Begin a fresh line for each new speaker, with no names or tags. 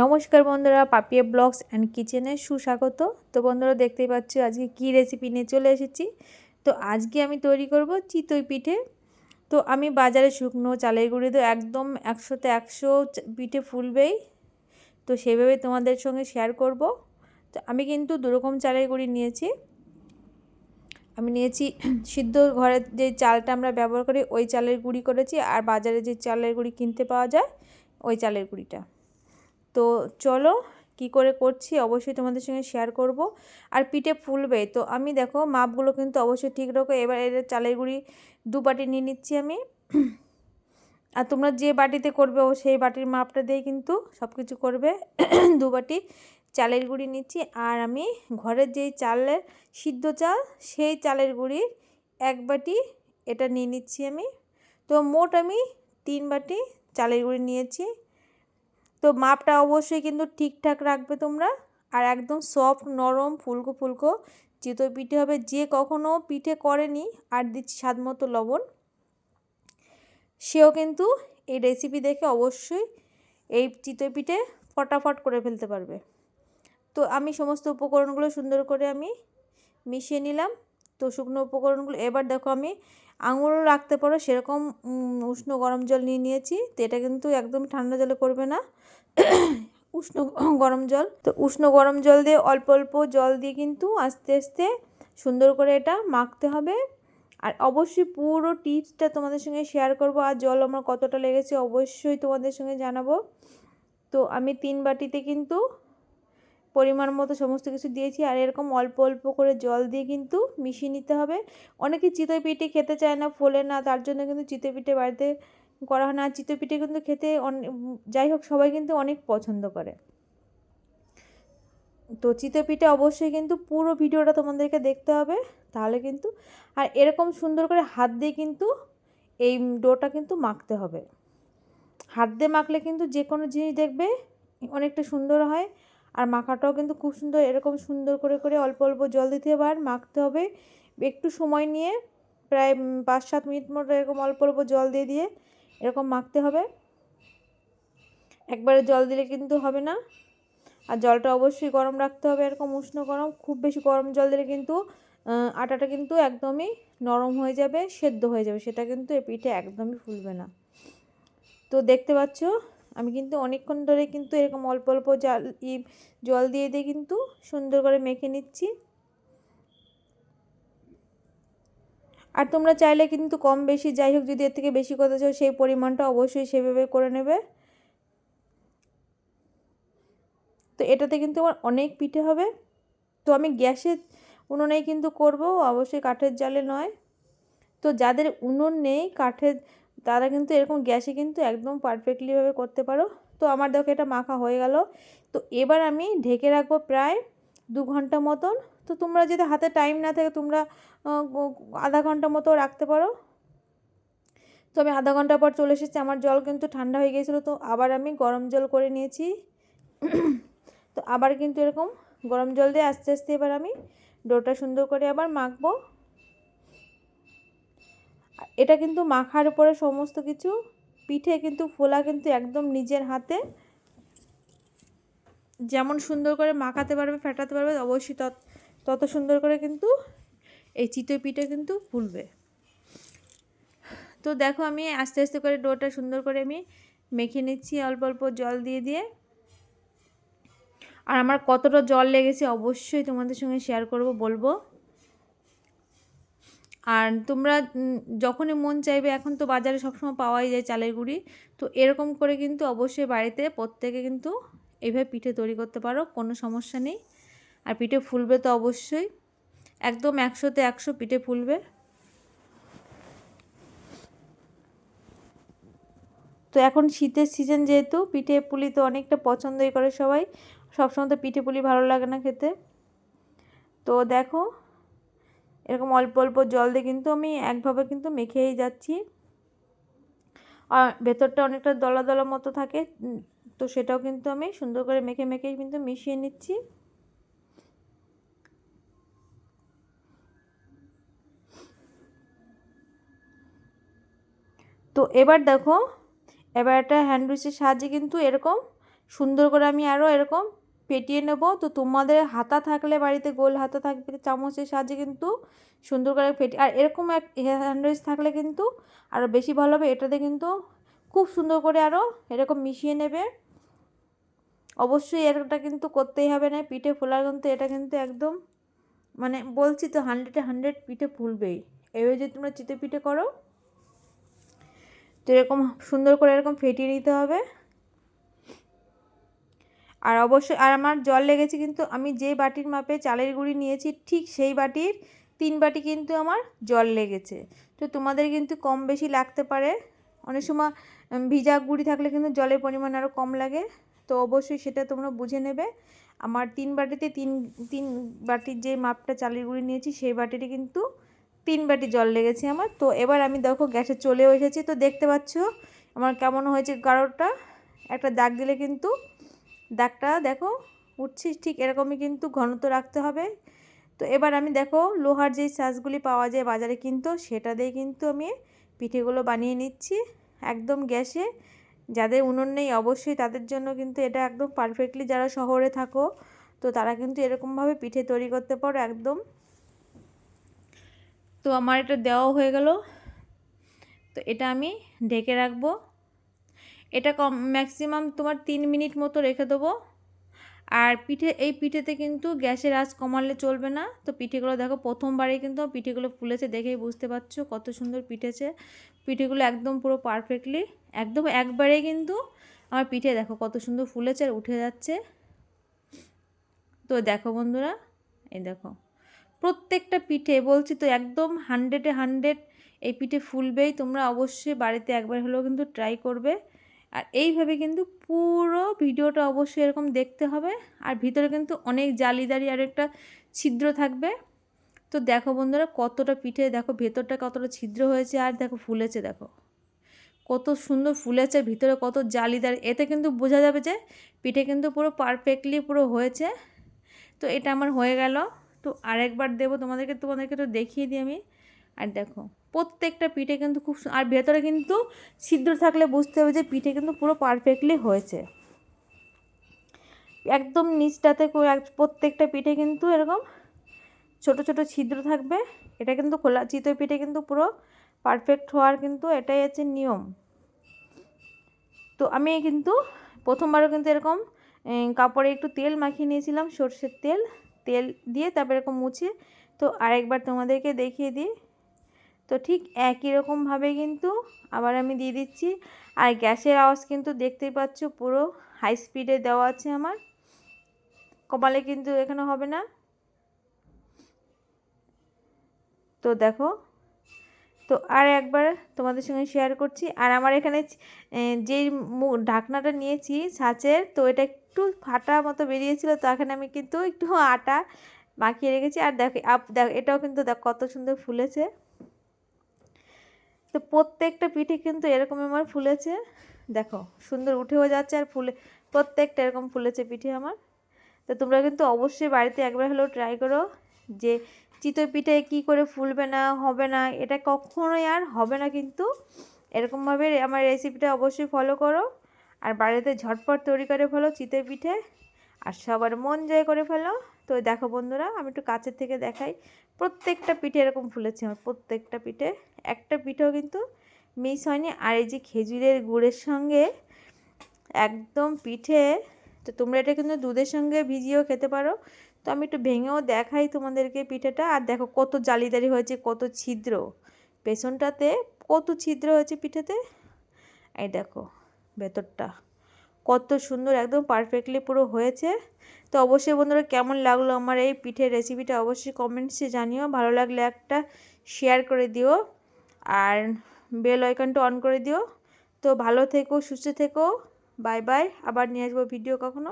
নমস্কার বন্ধুরা, Papiya blogs and কিচেনে সুস্বাগত। তো বন্ধুরা, দেখতেই পাচ্ছ আজকে কি রেসিপি নিয়ে চলে এসেছি। তো আজকে আমি তৈরি করব চিতই পিঠে। তো আমি বাজারে শুকনো চালের গুঁড়ি তো একদম একশোতে একশো পিঠে ফুলবেই। তো সেভাবে তোমাদের সঙ্গে শেয়ার করব। তো আমি কিন্তু দুরকম চালের গুঁড়ি নিয়েছি। আমি নিয়েছি সিদ্ধ ঘরের যে চালটা আমরা ব্যবহার করি, ওই চালের গুঁড়ি করেছি। আর বাজারে যে চালের গুঁড়ি কিনতে পাওয়া যায়, ওই চালের গুঁড়িটা। তো চলো কি করে করছি অবশ্যই তোমাদের সঙ্গে শেয়ার করব। আর পিঠে ফুলবে, তো আমি দেখো মাপগুলো কিন্তু অবশ্যই ঠিক রাখো। এবার এর চালের গুঁড়ি দু বাটি নিয়ে নিচ্ছি আমি। আর তোমরা যে বাটিতে করবে ও সেই বাটির মাপটা দিয়ে কিন্তু সব কিছু করবে। দু বাটি চালের গুঁড়ি নিচ্ছি। আর আমি ঘরের যেই চালের সিদ্ধ চাল, সেই চালের গুঁড়ি এক বাটি এটা নিয়ে নিচ্ছি আমি। তো মোট আমি তিন বাটি চালের গুঁড়ি নিয়েছি। তো মাপটা অবশ্যই কিন্তু ঠিকঠাক রাখবে তোমরা। আর একদম সফট নরম, ফুলকো ফুলকো চিতই পিঠে হবে। যে কখনো পিঠে করেনি আর দিচ্ছি স্বাদ মতো লবণ, সেও কিন্তু এই রেসিপি দেখে অবশ্যই এই চিতই পিঠে ফটাফট করে ফেলতে পারবে। তো আমি সমস্ত উপকরণগুলো সুন্দর করে আমি মিশিয়ে নিলাম। তো শুকনো উপকরণগুলো, এবার দেখো আমি আঙুলও রাখতে পারো, সেরকম উষ্ণ গরম জল নিয়ে নিয়েছি। তো এটা কিন্তু একদম ঠান্ডা জলে করবে না। উষ্ণ গরম জল। তো উষ্ণ গরম জল দিয়ে অল্প অল্প জল দিয়ে কিন্তু আস্তে আস্তে সুন্দর করে এটা মাখতে হবে। আর অবশ্যই পুরো টিপসটা তোমাদের সঙ্গে শেয়ার করব, আর জল আমার কতটা লেগেছে অবশ্যই তোমাদের সঙ্গে জানাব। তো আমি তিন বাটিতে কিন্তু পরিমাণ মতো সমস্ত কিছু দিয়েছি। আর এরকম অল্প অল্প করে জল দিয়ে কিন্তু মিশিয়ে নিতে হবে। অনেকে চিতই পিঠে খেতে চায় না, ফোলে না, তার জন্য কিন্তু চিতই পিঠে বাড়িতে করা হয় না। চিতই পিঠে কিন্তু খেতে যাই হোক, সবাই কিন্তু অনেক পছন্দ করে। তো চিতই পিঠে অবশ্যই কিন্তু পুরো ভিডিওটা তোমাদেরকে দেখতে হবে, তাহলে কিন্তু, আর এরকম সুন্দর করে হাত দিয়ে কিন্তু এই ডোটা কিন্তু মাখতে হবে। হাত দিয়ে মাখলে কিন্তু যে কোনো জিনিস দেখবে অনেকটা সুন্দর হয়। আর মাখাটাও কিন্তু খুব সুন্দর, এরকম সুন্দর করে করে অল্প অল্প জল দিতে হবে আর মাখতে হবে। একটু সময় নিয়ে প্রায় পাঁচ সাত মিনিট মতো এরকম অল্প অল্প জল দিয়ে দিয়ে এরকম মাখতে হবে। একবারে জল দিলে কিন্তু হবে না। আর জলটা অবশ্যই গরম রাখতে হবে এরকম উষ্ণ গরম, খুব বেশি গরম জল দিলে কিন্তু আটাটা কিন্তু একদমই নরম হয়ে যাবে, সেদ্ধ হয়ে যাবে, সেটা কিন্তু এ পিঠে একদমই ফুলবে না। তো দেখতে পাচ্ছ আমি কিন্তু অনেকক্ষণ ধরে কিন্তু এরকম অল্প অল্প জাল জল দিয়ে দিয়ে কিন্তু সুন্দর করে মেখে নিচ্ছি। আর তোমরা চাইলে কিন্তু কম বেশি, যাই হোক যদি এর থেকে বেশি করতে চাও সেই পরিমাণটা অবশ্যই সেভাবে করে নেবে। তো এটাতে কিন্তু আমার অনেক পিঠে হবে। তো আমি গ্যাসের উনুনেই কিন্তু করব, অবশ্যই কাঠের জালে নয়। তো যাদের উনুন নেই, কাঠের তারা কিন্তু এরকম গ্যাসে কিন্তু একদম পারফেক্টলিভাবে করতে পারো। তো আমার দেখো এটা মাখা হয়ে গেল। তো এবার আমি ঢেকে রাখব প্রায় দু ঘণ্টা মতন। তো তোমরা যদি হাতে টাইম না থাকে তোমরা আধা ঘণ্টা মতো রাখতে পারো। তো আমি আধা ঘণ্টা পর চলে এসেছি। আমার জল কিন্তু ঠান্ডা হয়ে গিয়েছিল। তো আবার আমি গরম জল করে নিয়েছি। তো আবার কিন্তু এরকম গরম জল দিয়ে আস্তে আস্তে এবার আমি ডোটা সুন্দর করে আবার মাখবো। এটা কিন্তু মাখার উপরে সমস্ত কিছু, পিঠে কিন্তু ফোলা কিন্তু একদম নিজের হাতে। যেমন সুন্দর করে মাখাতে পারবে, ফেটাতে পারবে, অবশ্যই তত তত সুন্দর করে কিন্তু এই চিতই পিঠে কিন্তু ফুলবে। তো দেখো আমি আস্তে আস্তে করে ডোটা সুন্দর করে আমি মেখে নিচ্ছি, অল্প অল্প জল দিয়ে দিয়ে। আর আমার কতটা জল লেগেছে অবশ্যই তোমাদের সঙ্গে শেয়ার করব, বলব। আর তোমরা যখনই মন চাইবে এখন তো বাজারে সবসময় পাওয়াই যায় চালের গুঁড়ি। তো এরকম করে কিন্তু অবশ্যই বাড়িতে প্রত্যেকে কিন্তু এইভাবে পিঠে তৈরি করতে পারো, কোনো সমস্যা নেই। আর পিঠে ফুলবে তো অবশ্যই। একদম একশোতে একশো পিঠে ফুলবে। তো এখন শীতের সিজন যেহেতু, পিঠে পুলি তো অনেকটা পছন্দই করে সবাই। সবসময় তো পিঠে পুলি ভালো লাগে না খেতে। তো দেখো এরকম অল্প অল্প জল দিয়ে কিন্তু আমি একভাবে কিন্তু মেখেই যাচ্ছি। আর ভেতরটা অনেকটা দলা দলা মতো থাকে তো সেটাও কিন্তু আমি সুন্দর করে মেখে মেখে কিন্তু মিশিয়ে নিচ্ছি। তো এবার দেখো, এবার একটা হ্যান্ড উইচের সাহায্যে কিন্তু এরকম সুন্দর করে আমি আরও এরকম পেটিয়ে নেব। তো তোমাদের হাতা থাকলে বাড়িতে, গোল হাতা থাকবে, চামচের সাহায্যে কিন্তু সুন্দর করে ফেটি, আর এরকম এক স্যান্ডউইচ থাকলে কিন্তু আরও বেশি ভালো হবে। এটাতে কিন্তু খুব সুন্দর করে আরও এরকম মিশিয়ে নেবে। অবশ্যই এটা কিন্তু করতেই হবে না, পিঠে ফোলার কিন্তু এটা কিন্তু একদম মানে বলছি তো হান্ড্রেডে হান্ড্রেড পিঠে ফুলবেই। এভাবে যদি তোমরা চিতে পিঠে করো, তো এরকম সুন্দর করে এরকম ফেটিয়ে নিতে হবে। আর অবশ্যই, আর আমার জল লেগেছে কিন্তু আমি যে বাটির মাপে চালের গুঁড়ি নিয়েছি, ঠিক সেই বাটির তিন বাটি কিন্তু আমার জল লেগেছে। তো তোমাদের কিন্তু কম বেশি লাগতে পারে। অনেক সময় ভিজা গুঁড়ি থাকলে কিন্তু জলের পরিমাণ আরও কম লাগে। তো অবশ্যই সেটা তোমরা বুঝে নেবে। আমার তিন বাটিতে তিন তিন বাটির যে মাপটা চালের গুঁড়ি নিয়েছি, সেই বাটিটি কিন্তু তিন বাটি জল লেগেছে আমার। তো এবার আমি দেখো গ্যাসে চলেও এসেছি। তো দেখতে পাচ্ছ আমার কেমন হয়েছে গাঢ়টা। একটা দাগ দিলে কিন্তু দাগটা দেখো, উঠছি ঠিক এরকমই কিন্তু ঘনত্ব রাখতে হবে। তো এবার আমি দেখো লোহার যেই সাজগুলি পাওয়া যায় বাজারে কিন্তু সেটা দিয়ে কিন্তু আমি পিঠেগুলো বানিয়ে নিচ্ছি একদম গ্যাসে। যাদের উনুন নেই অবশ্যই তাদের জন্য কিন্তু এটা একদম পারফেক্টলি যারা শহরে থাকো, তো তারা কিন্তু এরকমভাবে পিঠে তৈরি করতে পারো একদম। তো আমার এটা দেওয়া হয়ে গেল। তো এটা আমি ঢেকে রাখব। এটা কম ম্যাক্সিমাম তোমার তিন মিনিট মতো রেখে দেবো। আর পিঠে, এই পিঠেতে কিন্তু গ্যাসের আঁচ কমালে চলবে না। তো পিঠেগুলো দেখো, প্রথমবারেই কিন্তু পিঠেগুলো ফুলেছে দেখেই বুঝতে পারছ কত সুন্দর পিঠেছে। পিঠেগুলো একদম পুরো পারফেক্টলি একদম একবারেই কিন্তু আমার পিঠে দেখো কত সুন্দর ফুলেছে আর উঠে যাচ্ছে। তো দেখো বন্ধুরা, এই দেখো, প্রত্যেকটা পিঠে বলছি তো একদম হান্ড্রেডে হান্ড্রেড এই পিঠে ফুলবেই, তোমরা অবশ্যই বাড়িতে একবার হলেও কিন্তু ট্রাই করবে। আর এইভাবে কিন্তু পুরো ভিডিওটা অবশ্যই এরকম দেখতে হবে। আর ভিতরে কিন্তু অনেক জালিদারি আর একটা ছিদ্র থাকবে। তো দেখো বন্ধুরা কতটা পিঠে, দেখো ভেতরটা কতটা ছিদ্র হয়েছে আর দেখো ফুলেছে দেখো। কত সুন্দর ফুলেছে, ভিতরে কত জালিদার এতে কিন্তু বোঝা যাবে যে পিঠে কিন্তু পুরো পারফেক্টলি পুরো হয়েছে। তো এটা আমার হয়ে গেল। তো আরেকবার দেবো তোমাদেরকে তোমাদেরকে তো দেখিয়ে দিই আমি। আর দেখো প্রত্যেকটা পিঠে কিন্তু খুব আর ভেতরে কিন্তু ছিদ্র থাকলে বুঝতে হবে যে পিঠে কিন্তু পুরো পারফেক্টলি হয়েছে। একদম নিচটাতে প্রত্যেকটা পিঠে কিন্তু এরকম ছোট ছোট ছিদ্র থাকবে। এটা কিন্তু খোলা, চিতই পিঠে কিন্তু পুরো পারফেক্ট হওয়ার কিন্তু এটাই হচ্ছে নিয়ম। তো আমি কিন্তু প্রথমবারও কিন্তু এরকম কাপড়ে একটু তেল মাখিয়ে নিয়েছিলাম, সর্ষের তেল তেল দিয়ে তারপর এরকম মুছে। তো আরেকবার তোমাদেরকে দেখিয়ে দিই। তো ঠিক একই রকমভাবে কিন্তু আবার আমি দিয়ে দিচ্ছি। আর গ্যাসের আওয়াজ কিন্তু দেখতেই পাচ্ছ পুরো হাই স্পিডে দেওয়া আছে আমার। কপালে কিন্তু এখানে হবে না। তো দেখো, তো আর একবার তোমাদের সঙ্গে শেয়ার করছি। আর আমার এখানে যেই ঢাকনাটা নিয়েছি ছাঁচের, তো এটা একটু ফাটা মতো বেরিয়েছিল, তো এখানে আমি কিন্তু একটু আটা মাখিয়ে রেখেছি। আর দেখো, আপ, দেখো, এটাও কিন্তু দেখ কত সুন্দর ফুলেছে। তো প্রত্যেকটা পিঠে কিন্তু এরকম আমার ফুলেছে। দেখো, সুন্দর উঠেও যাচ্ছে আর ফুলে, প্রত্যেকটা এরকম ফুলেছে পিঠে আমার। তো তোমরা কিন্তু অবশ্যই বাড়িতে একবার হলেও ট্রাই করো যে চিতই পিঠে কী করে ফুলবে না, হবে না, এটা কখনোই আর হবে না কিন্তু। এরকমভাবে আমার রেসিপিটা অবশ্যই ফলো করো। আর বাড়িতে ঝটপট তৈরি করে ফেলো চিতই পিঠে, আর সবার মন জয় করে ফেলো। তো দেখো বন্ধুরা, আমি একটু কাছের থেকে দেখাই। প্রত্যেকটা পিঠে এরকম ফুলেছে আমার, প্রত্যেকটা পিঠে। একটা পিঠেও কিন্তু মিস হয়নি। আর এই যে খেজুরের গুড়ের সঙ্গে একদম পিঠে, তো তোমরা এটা কিন্তু দুধের সঙ্গে ভিজিয়েও খেতে পারো। তো আমি একটু ভেঙেও দেখাই তোমাদেরকে পিঠেটা। আর দেখো কত জালিদারি হয়েছে, কত ছিদ্র। পেছনটাতে কত ছিদ্র হয়েছে পিঠেতে? এই দেখো, ভেতরটা। কত সুন্দর, একদম পারফেক্টলি পুরো হয়েছে। তো অবশ্যই বন্ধুরা কেমন লাগল আমার এই পিঠের রেসিপিটা অবশ্যই কমেন্টসে জানিও। ভালো লাগলে একটা শেয়ার করে দিও আর বেল আইকনটা অন করে দিও। তো ভালো থেকো, সুস্থ থেকো। বাই বাই আবার নিয়ে আসব ভিডিও কখনো।